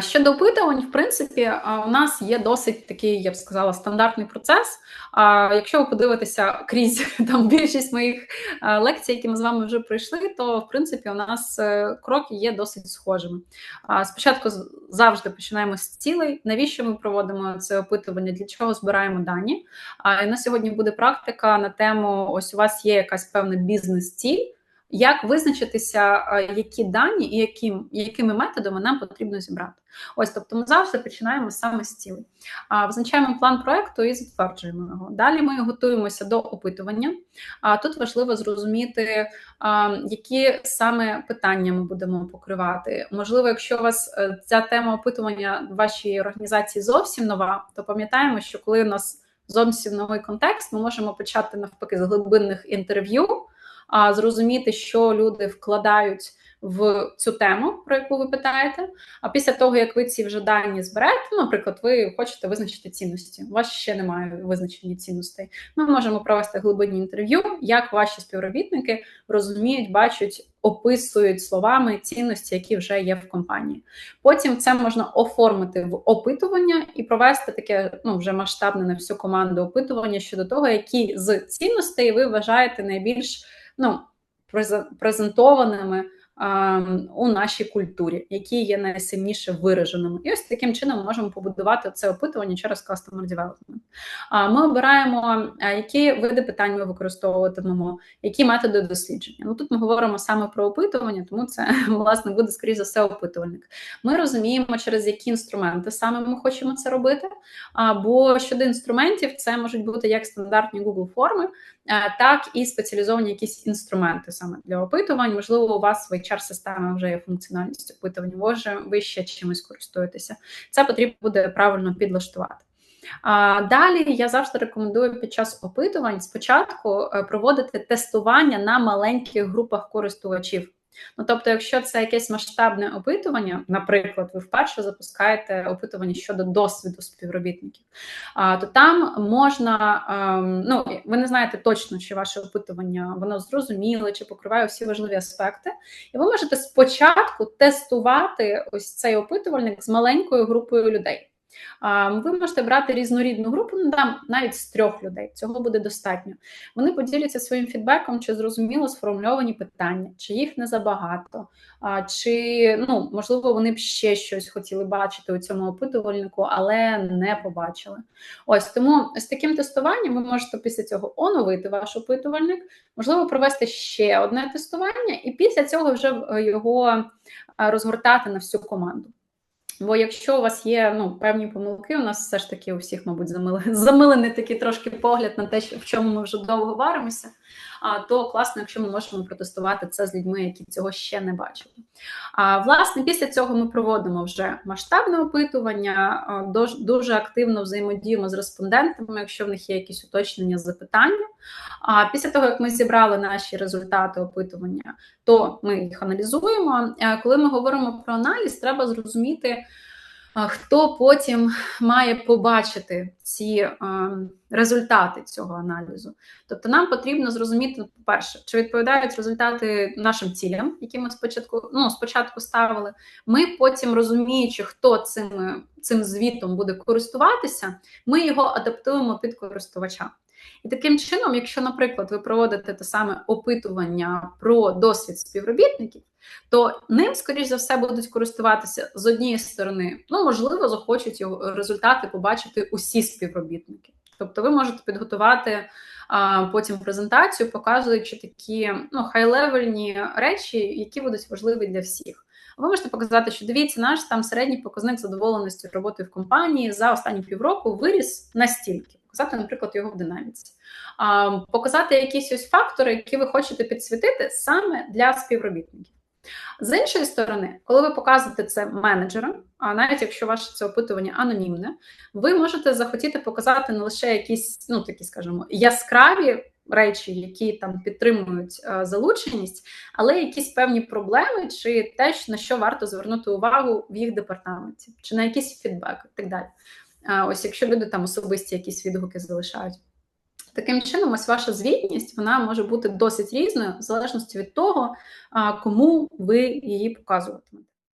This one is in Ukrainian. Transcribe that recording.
Щодо опитувань, в принципі, у нас є досить такий, я б сказала, стандартний процес. Якщо ви подивитеся крізь там більшість моїх лекцій, які ми з вами вже пройшли, то в принципі у нас е, кроки є досить схожими. Спочатку завжди починаємо з цілей. Навіщо ми проводимо це опитування? Для чого збираємо дані? А на сьогодні буде практика на тему: ось у вас є якась певна бізнес-ціль. Як визначитися, які дані і яким, якими методами нам потрібно зібрати? Ось, тобто, ми завжди починаємо саме з цілей. Визначаємо план проекту і затверджуємо його. Далі ми готуємося до опитування. А тут важливо зрозуміти, які саме питання ми будемо покривати. Можливо, якщо у вас е, ця тема опитування в вашій організації зовсім нова, то пам'ятаємо, що коли у нас зовсім новий контекст, ми можемо почати навпаки з глибинних інтерв'ю а зрозуміти, що люди вкладають в цю тему, про яку ви питаєте. А після того, як ви ці вже дані зберете, наприклад, ви хочете визначити цінності. У вас ще немає визначення цінностей. Ми можемо провести глибинні інтерв'ю, як ваші співробітники розуміють, бачать. Описують словами цінності, які вже є в компанії. Потім це можна оформити в опитування і провести таке ну вже масштабне на всю команду опитування щодо того, які з цінностей ви вважаєте найбільш ну, презентованими у нашій культурі, які є найсильніше вираженими. І ось таким чином ми можемо побудувати це опитування через Customer Development. Ми обираємо, які види питань ми використовуватимемо, які методи дослідження. Ну Тут ми говоримо саме про опитування, тому це власне буде скоріш за все опитувальник. Ми розуміємо, через які інструменти саме ми хочемо це робити. Бо щодо інструментів, це можуть бути як стандартні Google форми, так і спеціалізовані якісь інструменти саме для опитувань. Можливо, у вас в HR-система вже є функціональність опитування, може ви ще чимось користуєтеся. Це потрібно буде правильно підлаштувати. А Далі я завжди рекомендую під час опитувань спочатку е, проводити тестування на маленьких групах користувачів. Ну, тобто, якщо це якесь масштабне опитування, наприклад, ви вперше запускаєте опитування щодо досвіду співробітників, то там можна, ем, ну ви не знаєте точно, чи ваше опитування воно зрозуміле, чи покриває всі важливі аспекти, і ви можете спочатку тестувати ось цей опитувальник з маленькою групою людей. Ви можете брати різнорідну групу, ну там навіть з трьох людей. Цього буде достатньо. Вони поділяться своїм фідбеком, чи зрозуміло сформульовані питання, чи їх не забагато, чи ну можливо вони б ще щось хотіли бачити у цьому опитувальнику, але не побачили. Ось тому з таким тестуванням ви можете після цього оновити ваш опитувальник, можливо, провести ще одне тестування, і після цього вже його розгортати на всю команду. Бо якщо у вас є ну, певні помилки, у нас все ж таки у всіх, мабуть, замили, замилений такий трошки погляд на те, в чому ми вже довго варимося, то класно, якщо ми можемо протестувати це з людьми, які цього ще не бачили. А власне, після цього ми проводимо вже масштабне опитування, дуже активно взаємодіємо з респондентами, якщо в них є якісь уточнення, запитання. А після того, як ми зібрали наші результати опитування, то ми їх аналізуємо. Коли ми говоримо про аналіз, треба зрозуміти хто потім має побачити ці результати цього аналізу. Тобто нам потрібно зрозуміти, по-перше, чи відповідають результати нашим цілям, які ми спочатку ну, спочатку ставили. Ми потім розуміючи, хто цим, цим звітом буде користуватися, ми його адаптуємо під користувача. І таким чином, якщо, наприклад, ви проводите те саме опитування про досвід співробітників, то ним, скоріш за все, будуть користуватися з однієї сторони, ну, можливо, захочуть його результати побачити усі співробітники. Тобто, ви можете підготувати а, потім презентацію, показуючи такі ну, хай-левельні речі, які будуть важливі для всіх. Ви можете показати, що дивіться, наш там середній показник задоволеності роботи в компанії за останні півроку виріс настільки показати, наприклад, його в динаміці, а, показати якісь ось фактори, які ви хочете підсвітити саме для співробітників. З іншої сторони, коли ви показуєте це менеджерам, а навіть якщо ваше це опитування анонімне, ви можете захотіти показати не лише якісь, ну такі, скажімо, яскраві речі, які там підтримують а, залученість, але якісь певні проблеми, чи те, на що варто звернути увагу в їх департаменті, чи на якийсь фідбек і так далі. Ось якщо люди там особисті якісь відгуки залишають. Таким чином, ось ваша звітність вона може бути досить різною, в залежності від того, кому ви її показуватимете.